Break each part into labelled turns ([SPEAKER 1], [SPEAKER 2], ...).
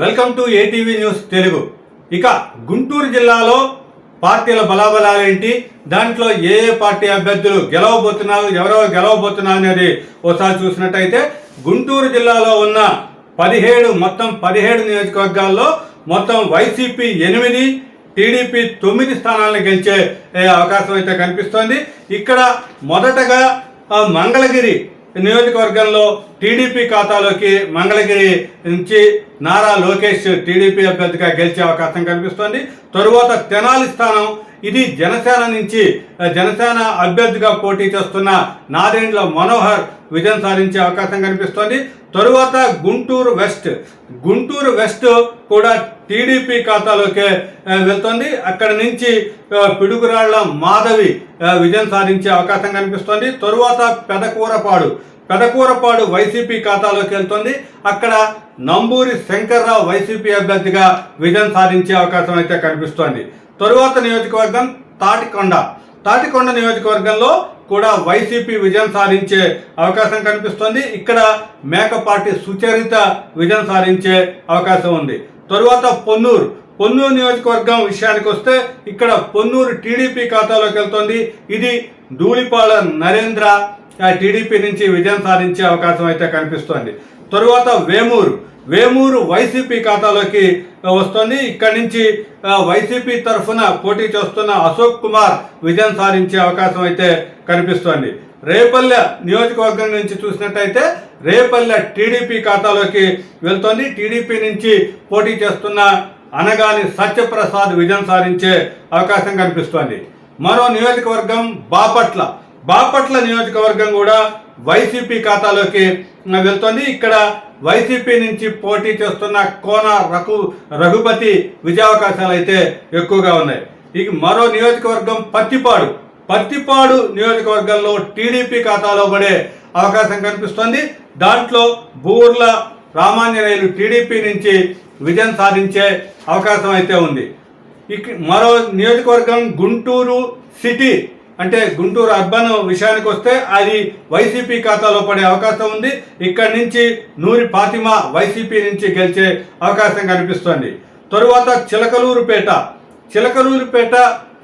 [SPEAKER 1] Welcome to ATV news Telugu. ఇక గుంటూరు జిల్లాలో పార్టీల బలాబలాలేంటి? దాంట్లో ఏ ఏ పార్టీ అభ్యర్థులు గెలవబోతున్నారు ఎవరెవరు గెలవబోతున్నారు అనేది ఒకసారి చూసినట్టయితే గుంటూరు జిల్లాలో ఉన్న పదిహేడు మొత్తం పదిహేడు నియోజకవర్గాల్లో మొత్తం వైసీపీ ఎనిమిది టీడీపీ తొమ్మిది స్థానాలను గెలిచే అవకాశం అయితే కనిపిస్తోంది. ఇక్కడ మొదటగా మంగళగిరి నియోజకవర్గంలో టీడీపీ ఖాతాలోకి మంగళగిరి నుంచి నారా లోకేష్ టీడీపీ అభ్యర్థిగా గెలిచే అవకాశం కనిపిస్తోంది. తరువాత తెనాలి స్థానం ఇది జనసేన నుంచి జనసేన అభ్యర్థిగా పోటీ చేస్తున్న నాదెండ్ల మనోహర్ విజయం సాధించే అవకాశం కనిపిస్తోంది. తరువాత గుంటూరు వెస్ట్. గుంటూరు వెస్ట్ కూడా టీడీపీ ఖాతాలోకే వెళ్తుంది. అక్కడ అక్కడి నుంచి పిడుగురాళ్ళ మాధవి విజయం సాధించే అవకాశం కనిపిస్తోంది. తరువాత పెదకూరపాడు. పెదకూరపాడు వైసీపీ ఖాతాలోకి వెళ్తుంది. అక్కడ నంబూరి శంకర్రావు వైసీపీ అభ్యర్థిగా విజయం సాధించే అవకాశం అయితే కనిపిస్తోంది. తరువాత నియోజకవర్గం తాటికొండ. తాటికొండ నియోజకవర్గంలో కూడా వైసీపీ విజయం సాధించే అవకాశం కనిపిస్తోంది. ఇక్కడ మేక పార్టీ సుచరిత విజయం సాధించే అవకాశం ఉంది. తరువాత పొన్నూరు. పొన్నూరు నియోజకవర్గం విషయానికి వస్తే ఇక్కడ పొన్నూరు టీడీపీ ఖాతాలోకి వెళ్తోంది. ఇది ధూళిపాల నరేంద్ర టీడీపీ నుంచి విజయం సాధించే అవకాశం అయితే కనిపిస్తోంది. తరువాత వేమూరు. వేమూరు వైసీపీ ఖాతాలోకి వస్తుంది. ఇక్కడి నుంచి వైసీపీ తరఫున పోటీ చేస్తున్న అశోక్ కుమార్ విజయం సాధించే అవకాశం అయితే కనిపిస్తోంది. రేపల్లె నియోజకవర్గం నుంచి చూసినట్టయితే రేపల్లె టీడీపీ ఖాతాలోకి వెళ్తోంది. టీడీపీ నుంచి పోటీ చేస్తున్న అనగాని సత్యప్రసాద్ విజయం సాధించే అవకాశం కనిపిస్తోంది. మరో నియోజకవర్గం బాపట్ల. బాపట్ల నియోజకవర్గం కూడా వైసీపీ ఖాతాలోకి వెళ్తోంది. ఇక్కడ వైసీపీ నుంచి పోటీ చేస్తున్న కోన రఘు రఘుపతి విజయావకాశాలు అయితే ఎక్కువగా ఉన్నాయి. ఇక మరో నియోజకవర్గం పత్తిపాడు. పత్తిపాడు నియోజకవర్గంలో టీడీపీ ఖాతాలో పడే అవకాశం కనిపిస్తోంది. దాంట్లో బూర్ల రామాంజనేయులు టీడీపీ నుంచి విజయం సాధించే అవకాశం అయితే ఉంది. ఇక మరో నియోజకవర్గం గుంటూరు సిటీ. అంటే గుంటూరు అర్బన్ విషయానికి వస్తే అది వైసీపీ ఖాతాలో పడే అవకాశం ఉంది. ఇక్కడి నుంచి నూరి ఫాతిమా వైసీపీ నుంచి గెలిచే అవకాశం కనిపిస్తోంది. తరువాత చిలకలూరుపేట. చిలకలూరుపేట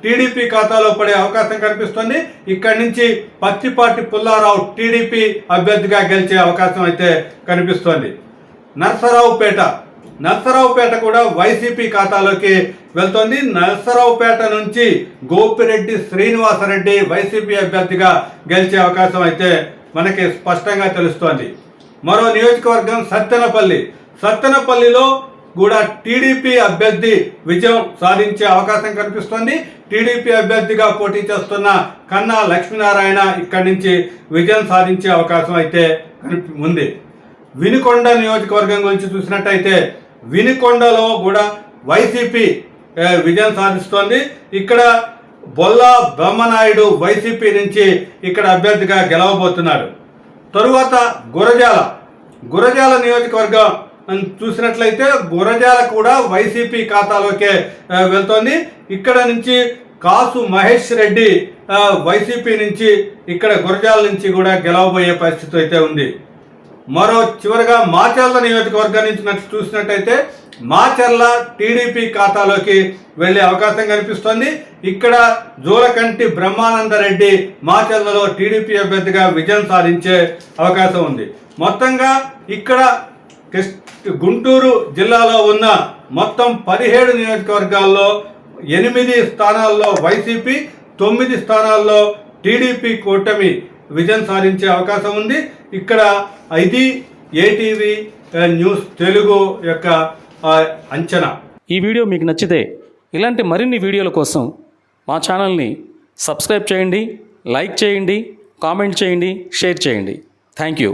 [SPEAKER 1] టీడీపీ ఖాతాలో పడే అవకాశం కనిపిస్తోంది. ఇక్కడి నుంచి పత్తిపాటి పుల్లారావు టీడీపీ అభ్యర్థిగా గెలిచే అవకాశం అయితే కనిపిస్తోంది. నర్సరావుపేట. నర్సరావుపేట కూడా వైసీపీ ఖాతాలోకి వెళ్తోంది. నర్సరావుపేట నుంచి గోపిరెడ్డి శ్రీనివాసరెడ్డి వైసీపీ అభ్యర్థిగా గెలిచే అవకాశం అయితే మనకి స్పష్టంగా తెలుస్తోంది. మరో నియోజకవర్గం సత్తెనపల్లి. సత్తెనపల్లిలో కూడా టీడీపీ అభ్యర్థి విజయం సాధించే అవకాశం కనిపిస్తోంది. టీడీపీ అభ్యర్థిగా పోటీ చేస్తున్న కన్నా లక్ష్మీనారాయణ ఇక్కడి నుంచి విజయం సాధించే అవకాశం అయితే కనిపి ఉంది. వినుకొండ నియోజకవర్గం గురించి చూసినట్టయితే వినుకొండలో కూడా వైసీపీ విజయం సాధిస్తోంది. ఇక్కడ బొల్లా బ్రహ్మనాయుడు వైసీపీ నుంచి ఇక్కడ అభ్యర్థిగా గెలవబోతున్నాడు. తరువాత గురజాల. గురజాల నియోజకవర్గం చూసినట్లయితే గురజాల కూడా వైసీపీ ఖాతాలోకే వెళ్తోంది. ఇక్కడ నుంచి కాసు మహేష్ రెడ్డి వైసీపీ నుంచి ఇక్కడ గురజాల నుంచి కూడా గెలవబోయే పరిస్థితి అయితే ఉంది. మరో చివరగా మాచర్ల నియోజకవర్గం నుంచి నచ్చి చూసినట్టయితే మాచర్ల టీడీపీ ఖాతాలోకి వెళ్ళే అవకాశం కనిపిస్తోంది. ఇక్కడ జోలకంటి బ్రహ్మానందరెడ్డి మాచర్లలో టీడీపీ అభ్యర్థిగా విజయం సాధించే అవకాశం ఉంది. మొత్తంగా ఇక్కడ గుంటూరు జిల్లాలో ఉన్న మొత్తం పదిహేడు నియోజకవర్గాల్లో ఎనిమిది స్థానాల్లో వైసీపీ తొమ్మిది స్థానాల్లో టీడీపీ కూటమి విజయం సాధించే అవకాశం ఉంది. ఇక్కడ ఇది ఏటీవీ న్యూస్ తెలుగు యొక్క అంచనా.
[SPEAKER 2] ఈ వీడియో మీకు నచ్చితే ఇలాంటి మరిన్ని వీడియోల కోసం మా ఛానల్ని సబ్స్క్రైబ్ చేయండి లైక్ చేయండి కామెంట్ చేయండి షేర్ చేయండి. Thank you.